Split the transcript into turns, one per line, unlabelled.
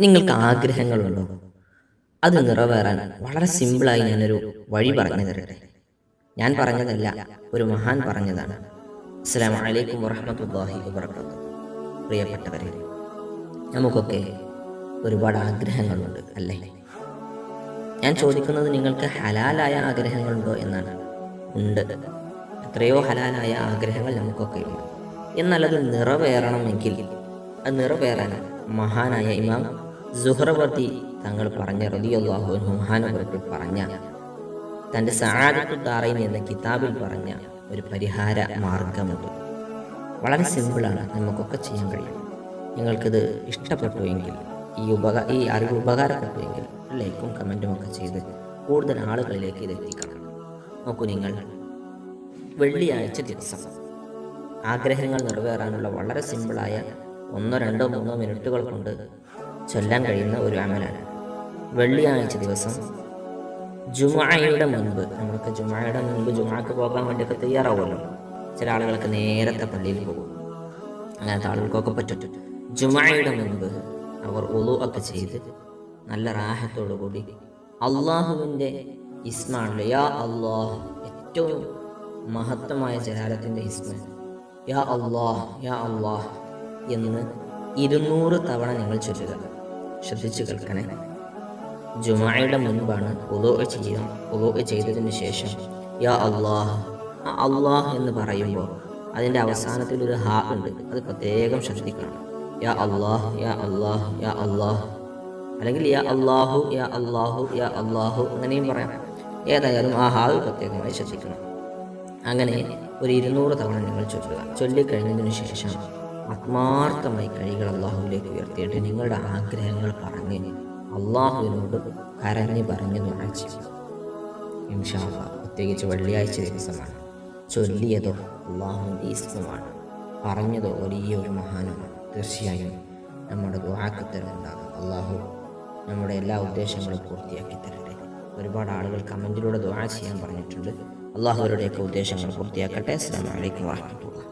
നിങ്ങൾക്ക് ആഗ്രഹങ്ങളുണ്ടോ? അത് നിറവേറാൻ വളരെ സിമ്പിളായി ഞാനൊരു വഴി പറഞ്ഞു തരട്ടെ. ഞാൻ പറഞ്ഞതല്ല ഒരു മഹാൻ പറഞ്ഞതാണ്. അസ്സലാമു അലൈക്കും വറഹ്മത്തുള്ളാഹി വബറകാതുഹു. പ്രിയപ്പെട്ടവരെ നമുക്കൊക്കെ ഒരുപാട് ആഗ്രഹങ്ങളുണ്ട് അല്ലേ? ഞാൻ ചോദിക്കുന്നത് നിങ്ങൾക്ക് ഹലാലായ ആഗ്രഹങ്ങളുണ്ടോ എന്നാണ്. ഉണ്ട്. എത്രയോ ഹലാലായ ആഗ്രഹങ്ങൾ നമുക്കൊക്കെ ഉണ്ട്. എന്നാൽ അത് നിറവേറണമെങ്കിൽ അത് നിറവേറാൻ മഹാനായ ഇമാം സുഹ്റവർത്തി തങ്ങൾ പറഞ്ഞ റതിയല്ലാഹു പറഞ്ഞ തന്റെ സഹാദത്തു താറൈൻ എന്ന കിതാബിൽ പറഞ്ഞ ഒരു പരിഹാര മാർഗമുണ്ട്. വളരെ സിമ്പിളാണ് നമുക്കൊക്കെ ചെയ്യാൻ കഴിയും. നിങ്ങൾക്കിത് ഇഷ്ടപ്പെട്ടു എങ്കിൽ ഈ ഉപക ഈ അറിവ് ഉപകാരപ്പെട്ടു എങ്കിൽ ലൈക്കും കമന്റും ഒക്കെ ചെയ്ത് കൂടുതൽ ആളുകളിലേക്ക് ഇത് എത്തിക്കണം. നോക്കൂ നിങ്ങൾ വെള്ളിയാഴ്ച ദിവസം ആഗ്രഹങ്ങൾ നിറവേറാനുള്ള വളരെ സിമ്പിളായ ഒന്നോ രണ്ടോ മൂന്നോ മിനിറ്റുകൾ കൊണ്ട് ചൊല്ലാൻ കഴിയുന്ന ഒരു അമലാണ്. വെള്ളിയാഴ്ച ദിവസം ജുമായയുടെ മുൻപ് നമ്മൾക്ക് ജുമായയുടെ മുൻപ് ജുമാക്ക് പോകാൻ വേണ്ടിയൊക്കെ തയ്യാറാവുമല്ലോ. ചില ആളുകൾക്ക് നേരത്തെ പള്ളിയിൽ പോകും. അങ്ങനത്തെ ആളുകൾക്കൊക്കെ പറ്റും. ജുമായയുടെ മുൻപ് അവർ ഒളു ഒക്കെ ചെയ്ത് നല്ല റാഹത്തോടു കൂടി അള്ളാഹുവിന്റെ ഇസ്മാണല്ലോ യാ അള്ളാഹ് ഏറ്റവും മഹത്വമായ ജലാലത്തിന്റെ ഇസ്മ. യാ അള്ളാഹ് യാ അള്ളാഹ് എന്ന് ഇരുന്നൂറ് തവണ നിങ്ങൾ ചൊല്ലുക. ശ്രദ്ധിച്ചു കേൾക്കണേ. ജുമായയുടെ മുൻപാണ് ഉദോ ചെയ്യാം ഉദോ ചെയ്തതിന് ശേഷം യാ അള്ളാഹ് അള്ളാഹ് എന്ന് പറയുമ്പോൾ അതിന്റെ അവസാനത്തിൽ ഒരു ഹാ ഉണ്ട്. അത് പ്രത്യേകം ശ്രദ്ധിക്കണം. യാ അള്ളാഹ് യാ അള്ളാഹ് യാ അള്ളാഹ്. അല്ലെങ്കിൽ യാ അള്ളാഹു യാ അള്ളാഹു യാ അള്ളാഹു അങ്ങനെയും പറയാം. ഏതായാലും ആ ഹാവ് പ്രത്യേകമായി ശ്രദ്ധിക്കണം. അങ്ങനെ ഒരു ഇരുന്നൂറ് തവണ നിങ്ങൾ ചൊല്ലുക. ചൊല്ലിക്കഴിഞ്ഞതിന് ശേഷം ആത്മാർത്ഥമായി കഴികൾ അള്ളാഹുവിലേക്ക് ഉയർത്തിയിട്ട് നിങ്ങളുടെ ആഗ്രഹങ്ങൾ പറഞ്ഞ് അള്ളാഹുവിനോട് കരഞ്ഞ് പറഞ്ഞ് നുഴച്ചു ഇൻഷാല്ല പ്രത്യേകിച്ച് വെള്ളിയാഴ്ച ദിവസമാണ്. ചൊല്ലിയതോ അള്ളാഹുവിന്റെ ഇസ്മമാണ് പറഞ്ഞതോ വലിയൊരു മഹാനുമാണ്. തീർച്ചയായും നമ്മുടെ ദുആക്കത്തരുണ്ടാകും അള്ളാഹു നമ്മുടെ എല്ലാ ഉദ്ദേശങ്ങളും പൂർത്തിയാക്കി തരട്ടെ. ഒരുപാട് ആളുകൾ കമന്റിലൂടെ ദുആ ചെയ്യാൻ പറഞ്ഞിട്ടുണ്ട്. അള്ളാഹുവരുടെയൊക്കെ ഉദ്ദേശങ്ങൾ പൂർത്തിയാക്കട്ടെ. അസ്സാം വലൈക്കും വാഹമത്തുള്ള